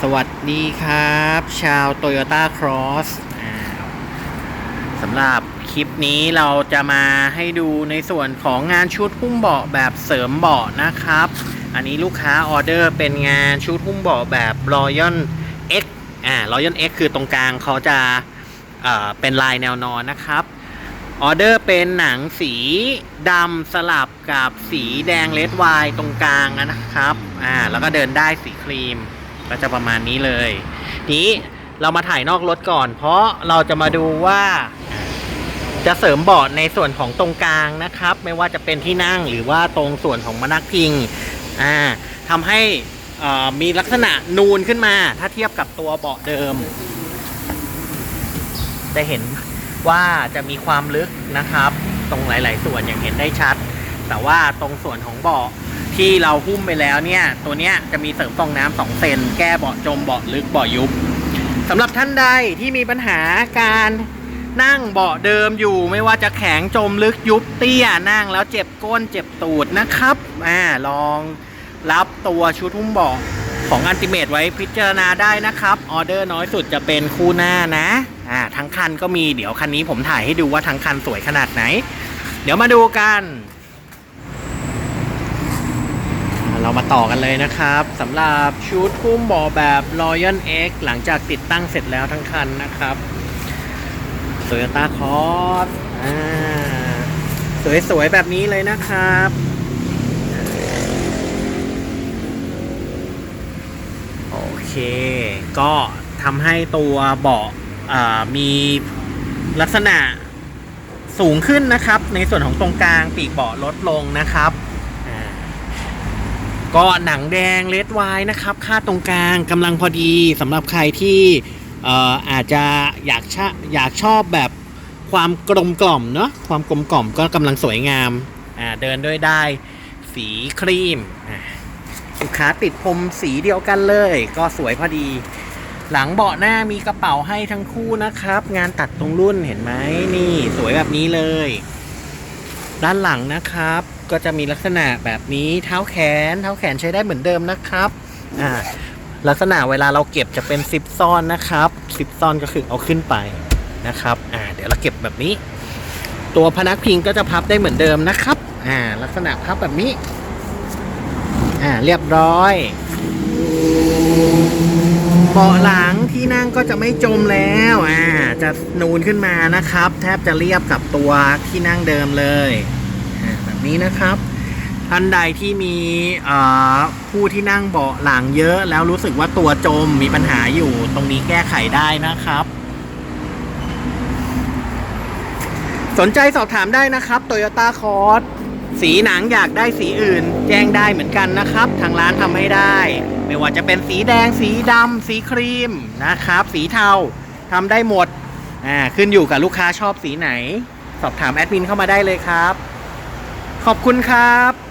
สวัสดีครับ ชาว Toyota Cross อ่าสำหรับคลิปนี้เราจะมาให้ดูในส่วนของงานชุดหุ้มเบาะแบบเสริมเบาะนะครับ อันนี้ลูกค้าออเดอร์เป็นงานชุดหุ้มเบาะแบบ Royal X อ่า Royal X คือตรงกลางเขาจะเอ่อเป็นลายแนวนอนนะครับ ออเดอร์เป็นหนังสีดำสลับกับสีแดงเลดไวตรงกลางนะครับ อ่า แล้วก็เดินได้สีครีม ก็จะประมาณนี้เลยนี้เรามาถ่ายนอกรถก่อน เพราะเราจะมาดูว่าจะเสริมเบาะในส่วนของตรงกลางนะครับ ไม่ว่าจะเป็นที่นั่งหรือว่าตรงส่วนของมานักพิงอ่าทำให้มีลักษณะนูนขึ้นมา ถ้าเทียบกับตัวเบาะเดิม จะเห็นว่าจะมีความลึกนะครับ ตรงหลาย ๆ ส่วนอย่างเห็นได้ชัด แต่ว่าตรงส่วนของเบาะ ที่เราหุ้มไปแล้วเนี่ย ตัวเนี้ยจะมีเสริมฟองน้ำสองเซนแก้เบาะจมเบาะลึกเบาะยุบสำหรับท่านใดที่มีปัญหาการนั่งเบาะเดิมอยู่ไม่ว่าจะแข็งจมลึกยุบเตี้ยนั่งแล้วเจ็บก้นเจ็บตูดนะครับอ่าลองรับตัวชุดหุ้มเบาะของอันติเมตไว้พิจารณาได้นะครับออเดอร์น้อยสุดจะเป็นคู่หน้านะอ่าทั้งคันก็มีเดี๋ยวคันนี้ผมถ่ายให้ดูว่าทั้งคันสวยขนาดไหน เดี๋ยวมาดูกัน เรามา ต่อกันเลยนะครับสำหรับชุดพุ่มเบาแบบ Royal X หลังจากติดตั้งเสร็จแล้วทั้งคันนะครับ Toyota Cross อ่าสวยๆ แบบนี้เลยนะครับโอเค ก็ทำให้ตัวเบาะมีลักษณะสูงขึ้นนะครับ ในส่วนของตรงกลางปีกเบาะลดลงนะครับ ก็หนังแดงเลดไวน์นะครับ ค่าตรงกลางกำลังพอดีสำหรับใครที่เอ่ออาจจะอยากชอยากชอบแบบความกลมกล่อมเนาะความกลมกล่อมก็กำลังสวยงามอ่าเดินด้วยได้สีครีมอ่าลูกค้าติดพรมสีเดียวกันเลย ก็สวยพอดี หลังเบาะหน้ามีกระเป๋าให้ทั้งคู่นะครับ งานตัดตรงรุ่นเห็นไหมนี่สวยแบบนี้เลย ด้านหลังนะครับ ก็จะมีลักษณะแบบนี้เท้าแขน เท้าแขนใช้ได้เหมือนเดิมนะครับอ่าลักษณะเวลาเราเก็บจะเป็นซิปซ่อนนะครับซิปซ่อนก็คือเอาขึ้นไปนะครับอ่าเดี๋ยวเราเก็บแบบนี้ ตัวพนักพิงก็จะพับได้เหมือนเดิมนะครับอ่าลักษณะพับแบบนี้อ่าเรียบร้อยเบาะหลังที่นั่งก็จะไม่จมแล้วอ่าจะนูนขึ้นมานะครับ แทบจะเรียบกับตัวที่นั่งเดิมเลย นี้นะครับ ท่านใดที่มีเอ่อผู้ที่นั่งเบาะหลังเยอะ แล้วรู้สึกว่าตัวจมมีปัญหาอยู่ ตรงนี้แก้ไขได้นะครับ สนใจสอบถามได้นะครับ Toyota c o r s สีหนังอยากได้สีอื่น แจ้งได้เหมือนกันนะครับ ทางร้านทำให้ได้ ไม่ว่าจะเป็นสีแดง สีดำสีครีมนะครับ สีเทาทำได้หมดอ่าขึ้นอยู่กับลูกค้าชอบสีไหน สอบถามแอดมินเข้ามาได้เลยครับ ขอบคุณครับ